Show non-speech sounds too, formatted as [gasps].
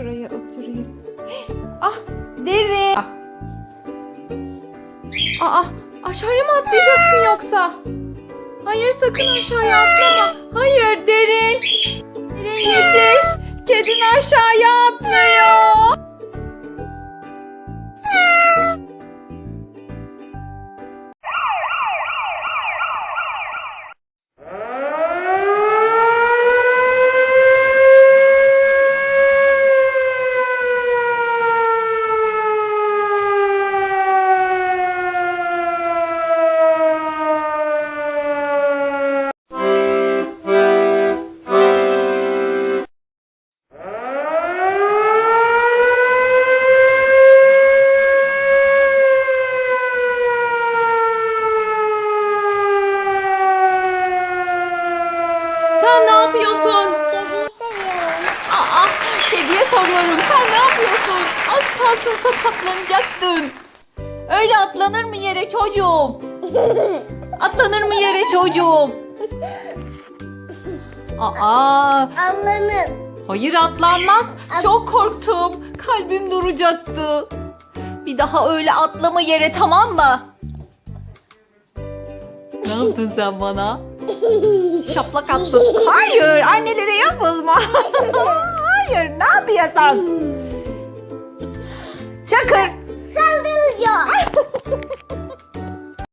şuraya oturayım. [gasps] Ah deri. Ah. Aa aşağıya mı atlayacaksın yoksa? Hayır sakın aşağıya atlama. Hayır derin. Derin yetiş. Kedin aşağıya atlıyor. Yapıyorsun? Kediyi seviyorum. Aa, kediye soruyorum. Sen ne yapıyorsun? Az kalsın sakatlanacaktın. Öyle atlanır mı yere çocuğum? [laughs] Atlanır mı yere çocuğum? Aa, Allah'ım. hayır atlanmaz. Çok korktum. Kalbim duracaktı. Bir daha öyle atlama yere tamam mı? [laughs] Ne yaptın sen bana? Şaplak attın. Hayır annelere yapılma. [laughs] Hayır ne yapıyorsun? Çakır. Saldıracağım.